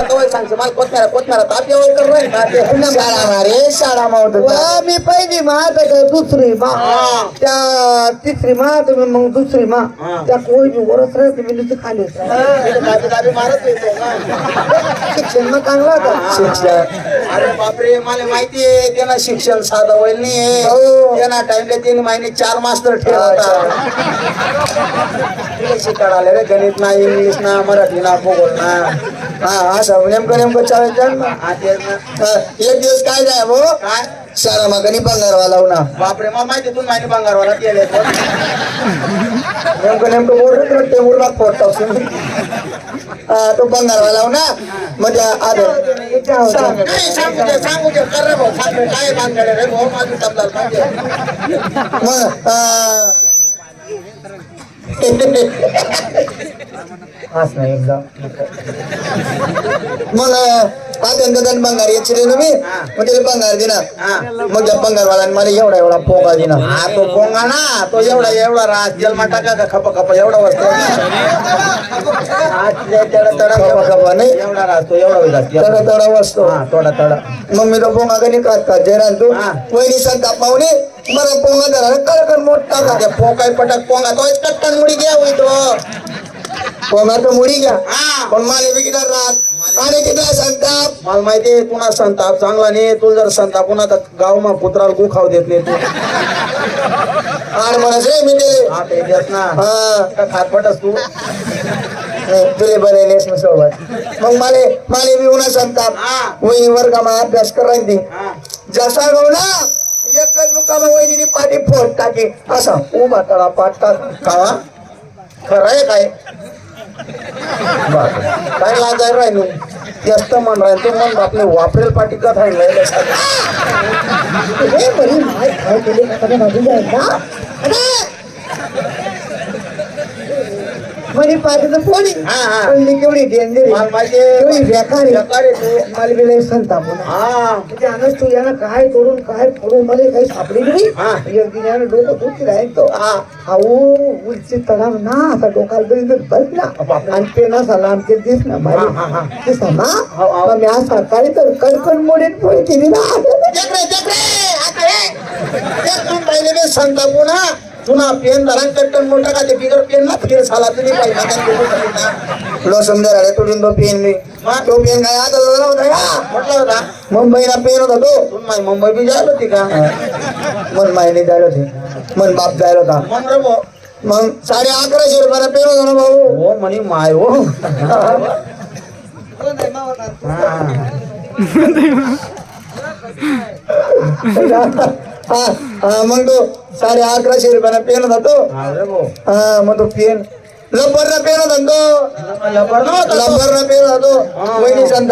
असं कवय सांगतो. मला कोथ्याला कोथ्याला ताप येऊ कर रे शाळा मारे शाळा मावत वा, मी पहिली मा तर दुसरी मा. त्या तिसरी मा तुम्ही मग दुसरी मा. त्या कोणी वरच राहते मी नुसतं खाली दाबी दाबी मारत येतो शिक्षण मग चांगलं होतं. शिक्षण. अरे बापरे मला माहिती आहे त्यांना शिक्षण साधं होईल नाही. हो. त्यांना टाइमला तीन महिने चार मास्टर ठेवता शिकायला आले रे गणित ना इंग्लिश ना मराठी ना भूगोल ना. हा असं नेमकं नेमकं ना. ना. हा, एक दिवस काय जाय भाऊ? काय? मागणी बंगारवा लावना बापरे मला माहिती तू माहिती बंगारवाला गेले नेमकं नेमकं बोलत टेबलला पोट टाकून हा, तो बंगारवा लावना मग त्या आदर. सांग. दे सांगू दे कर रे भाऊ काय बांधले रे भाऊ? माझी तबला पाहिजे मग नाही एकदा मग आदन ददन बंगार याची रे मी? मग त्याला बंगार दिना हा. मग त्या बंगारवाल्याने मला एवढा एवढा पोगा दिना हा तो पोंगा ना तो एवढा एवढा रात जन्मा टाका का खप खप एवढा वस्तू खपा खपा नाही. एवढा रात तो एवढा तडा तडा वाजतो हा थोडा थोडा मग मी तो पोंगा कधी कात कात जयरान तू. वहिनी संता पाहुणे मला पोंगा धरा. कळकण मोठा का ते पोकाय पटक पोंगा. तो कट्टन मुडी घ्या होई तो. पोंगा तर मुडी घ्या. हा. पण मला बिगिदार रात आणि किती संताप? मला माहिती आहे तुला संताप चांगला नाही. तू जर संताप पुन्हा तर गाव मग कुत्राला गु खाऊ देत नाही तू. आड म्हणस रे मी हा ते देत ना. हा. तू? तुले बरेलेस मग सोबत. मग माले माले बी उन्हा संताप. हा. वहिनी वर्गामा अभ्यास हा. जसा गो ना एकच मुकामा वहिनी पाठी फोड टाके असा. उभा तळा पाठ काळा? कावा खरं आहे काय? काय लाजाय राहिलो? जास्त मन राहील. तू मन आपले वापरेल पाठी का राहिलं म्हणे पाठीचं पोळी हा, हा. मी केवढी डेंजर. केवढी बेकार आहे. बेकार आहे तू. मला बी लय संताप. हा म्हणजे आणच तू यानं काय करून काय करून मला काही सापडी नाही. एक दिन यानं डोकं दुखी राहील तो हा अहो उलची तणाव ना असा डोकाला तरी बस ना. आणि ते ना साला आमचे दिस ना हा, हा, हा. ते हो, हो. मग मी आज सकाळी तर कडकड मोडीत पोळी केली ना देख रे देख रे आता हे देख तू पहिले मी संतापू ना पुन्हा पेन धरा कट्टन मोठा का ते बिगर पेन ना फिर साला तुम्ही पाहिजे. लो समजा राहिले तोडून तो पेन मी. हा. तो पेन काय आता झाला होता का? म्हटलं होता. मुंबईला पेन होता तो. तू माय मुंबई बी जायला होती का? मन मायने जायला होते. मन बाप जायला होता. मन रे भाऊ मग साडे अकराशे रुपयाला पेन होता ना भाऊ? हो म्हणे माय हो. हा. हा. मग तो साडे अकराशे रुपयाला पेन होता तो हा मग तो पेन लब्बरला पेन होता ना तो तो. लब्बरला पेन होता तो. वहिनी संत